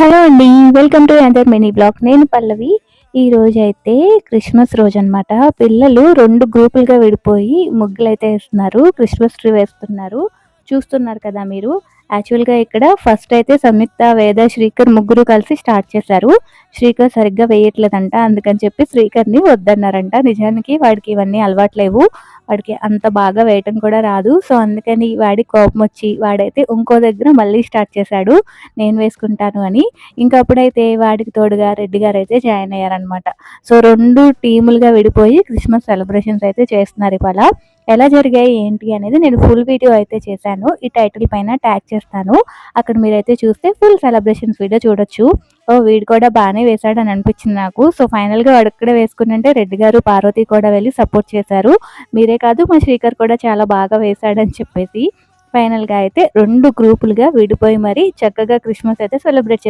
Hello అండి welcome to enter mini blog. నేను పల్లవి. ఈ రోజు అయితే క్రిస్మస్ రోజు అన్నమాట పిల్లలు రెండు గ్రూపులుగా విడిపోయి ముగ్గులు అయితే వేస్తున్నారు క్రిస్మస్ ట్రీ వేస్తున్నారు. చూస్తున్నారు కదా మీరు. యాక్చువల్గా ఇక్కడ ఫస్ట్ అయితే సంయుక్త వేద శ్రీకర్ ముగ్గురు కలిసి స్టార్ట్ చేశారు. శ్రీకర్ సరిగ్గా వేయట్లేదంట. అందుకని చెప్పి శ్రీకర్ని వద్దన్నారంట. నిజానికి వాడికి ఇవన్నీ అలవాట్లేవు. వాడికి అంత బాగా వేయటం కూడా రాదు. సో అందుకని వాడి కోపం వచ్చి వాడైతే ఇంకో దగ్గర మళ్ళీ స్టార్ట్ చేశాడు. నేను వేసుకుంటాను అని. ఇంకా అప్పుడైతే వాడికి తోడుగా రెడ్డి గారు అయితే జాయిన్ అయ్యారనమాట సో రెండు టీములుగా విడిపోయి క్రిస్మస్ సెలబ్రేషన్స్ అయితే చేస్తున్నారు ఇవాళ. ఎలా జరిగాయి ఏంటి అనేది నేను ఫుల్ వీడియో అయితే చేశాను. ఈ టైటిల్ పైన ట్యాగ్ చేస్తాను. అక్కడ మీరైతే చూస్తే ఫుల్ సెలబ్రేషన్స్ వీడియో చూడొచ్చు. ఓ వీడు కూడా బాగానే వేశాడు అని అనిపించింది నాకు. సో ఫైనల్గా వాడు ఇక్కడే వేసుకుంటే రెడ్డి గారు పార్వతి కూడా వెళ్ళి సపోర్ట్ చేశారు. మీరే కాదు మా శ్రీకర్ కూడా చాలా బాగా వేశాడని చెప్పేసి ఫైనల్గా అయితే రెండు గ్రూపులుగా విడిపోయి మరి చక్కగా క్రిస్మస్ అయితే సెలబ్రేట్ చేసుకున్నారు